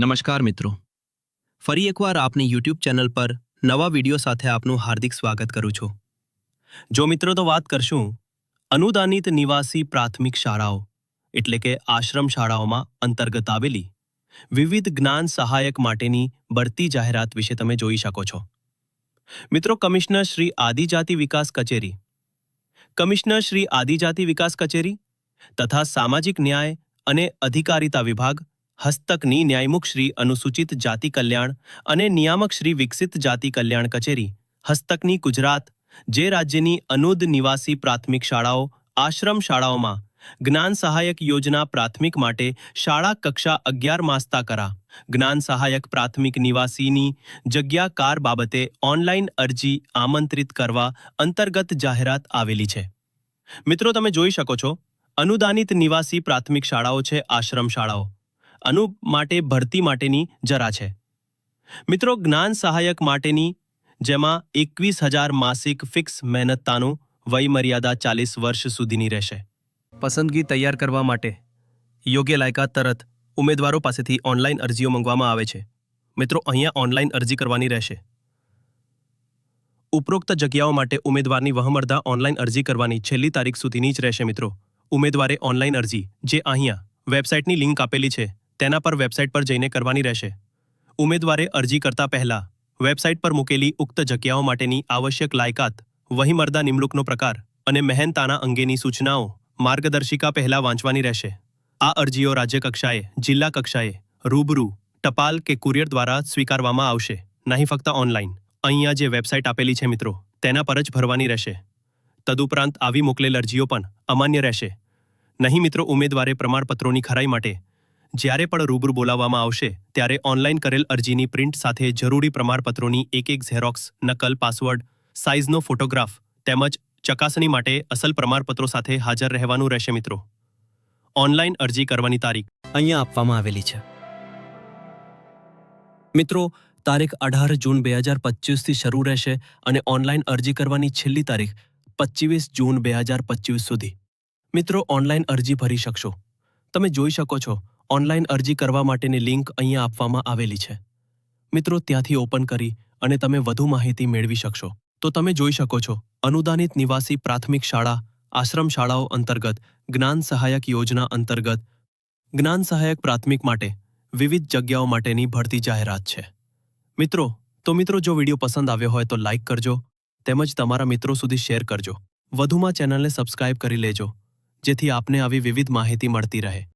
નમસ્કાર મિત્રો. ફરી એકવાર આપની યુટ્યુબ ચેનલ પર નવા વીડિયો સાથે આપનું હાર્દિક સ્વાગત કરું છું. જો મિત્રો તો વાત કરશું અનુદાનિત નિવાસી પ્રાથમિક શાળાઓ, એટલે કે આશ્રમ શાળાઓમાં અંતર્ગત આવેલી વિવિધ જ્ઞાન સહાયક માટેની બઢતી જાહેરાત વિશે તમે જોઈ શકો છો. મિત્રો કમિશનર શ્રી આદિજાતિ વિકાસ કચેરી, કમિશનર શ્રી આદિજાતિ વિકાસ કચેરી તથા સામાજિક ન્યાય અને અધિકારિતા વિભાગ હસ્તકની ન્યાયમુખ શ્રી અનુસૂચિત જાતિ કલ્યાણ અને નિયામક શ્રી વિકસિત જાતિ કલ્યાણ કચેરી, હસ્તકની ગુજરાત, જે રાજ્યની અનુદ નિવાસી પ્રાથમિક શાળાઓ, આશ્રમ શાળાઓમાં જ્ઞાન સહાયક યોજના પ્રાથમિક માટે શાળા કક્ષા અગિયાર માસતા કરા. જ્ઞાન સહાયક પ્રાથમિક નિવાસીની જગ્યા કાર બાબતે ઓનલાઈન અરજી આમંત્રિત કરવા અંતર્ગત જાહેરાત આવેલી છે. મિત્રો, તમે જોઈ શકો છો, અનુદાનિત નિવાસી પ્રાથમિક શાળાઓ છે આશ્રમ શાળાઓ. અનુ માટે ભરતી માટેની જરા છે. મિત્રો, જ્ઞાન સહાયક માટેની જેમાં એકવીસ હજાર માસિક ફિક્સ મહેનતાનું વય મર્યાદા ચાલીસ વર્ષ સુધીની રહેશે. પસંદગી તૈયાર કરવા માટે યોગ્ય લાયકાત તરત ઉમેદવારો પાસેથી ઓનલાઈન અરજીઓ મંગવામાં આવે છે. મિત્રો, અહીંયા ઓનલાઈન અરજી કરવાની રહેશે. ઉપરોક્ત જગ્યાઓ માટે ઉમેદવારની વહમરદા ઓનલાઈન અરજી કરવાની છેલ્લી તારીખ સુધીની જ રહેશે મિત્રો. ઉમેદવારે ઓનલાઈન અરજી, જે અહીંયા વેબસાઇટની લિંક આપેલી છે. તેના પર વેબસાઇટ પર જઈને કરવાની રહેશે. ઉમેદવારે અરજી કરતા પહેલા વેબસાઇટ પર મૂકેલી ઉક્ત જગ્યાઓ માટેની આવશ્યક લાયકાત, વહીમરદા નિમણૂકનો પ્રકાર અને મહેનતાના અંગેની સૂચનાઓ માર્ગદર્શિકા પહેલા વાંચવાની રહેશે. આ અરજીઓ રાજ્ય કક્ષાએ જિલ્લા કક્ષાએ રૂબરૂ ટપાલ કે કુરિયર દ્વારા સ્વીકારવામાં આવશે, નહીં ફક્ત ઓનલાઈન. અહીંયા જે વેબસાઇટ આપેલી છે મિત્રો, તેના પર જ ભરવાની રહેશે. તદુપરાંત આવી મોકલેલ અરજીઓ પણ અમાન્ય રહેશે. નહીં મિત્રો, ઉમેદવારે પ્રમાણપત્રોની ખરાઈ માટે જ્યારે પણ રૂબરૂ બોલાવવામાં આવશે, ત્યારે ઓનલાઈન કરેલ અરજીની પ્રિન્ટ સાથે જરૂરી પ્રમાણપત્રોની એક એક ઝેરોક્સ, નકલ, પાસવર્ડ સાઇઝનો ફોટોગ્રાફ તેમજ ચકાસણી માટે અસલ પ્રમાણપત્રો સાથે હાજર રહેવાનું રહેશે મિત્રો. ઓનલાઈન અરજી કરવાની તારીખ. અહીંયા આપવામાં આવેલી છે. મિત્રો, તારીખ અઢાર જૂન બે હજાર પચીસથી શરૂ રહેશે અને ઓનલાઈન અરજી કરવાની છેલ્લી તારીખ પચીસ જૂન બે હજાર પચીસ સુધી. મિત્રો, ઓનલાઈન અરજી ભરી શકશો. તમે જોઈ શકો છો ઓનલાઈન અરજી કરવા માટેની લિંક અહીંયા આપવામાં આવેલી છે. મિત્રો, ત્યાંથી ઓપન કરી અને તમે વધુ માહિતી મેળવી શકશો. તો તમે જોઈ શકો છો, અનુદાનિત નિવાસી પ્રાથમિક શાળા, આશ્રમ શાળાઓ અંતર્ગત, જ્ઞાન સહાયક યોજના અંતર્ગત, જ્ઞાન સહાયક પ્રાથમિક માટે, વિવિધ જગ્યાઓ માટેની ભરતી જાહેરાત છે. મિત્રો, તો મિત્રો, જો વીડિયો પસંદ આવ્યો હોય તો લાઇક કરજો, તેમજ તમારા મિત્રો સુધી શેર કરજો. વધુમાં ચેનલને સબસ્ક્રાઇબ કરી લેજો, જેથી આપને આવી વિવિધ માહિતી મળતી રહે.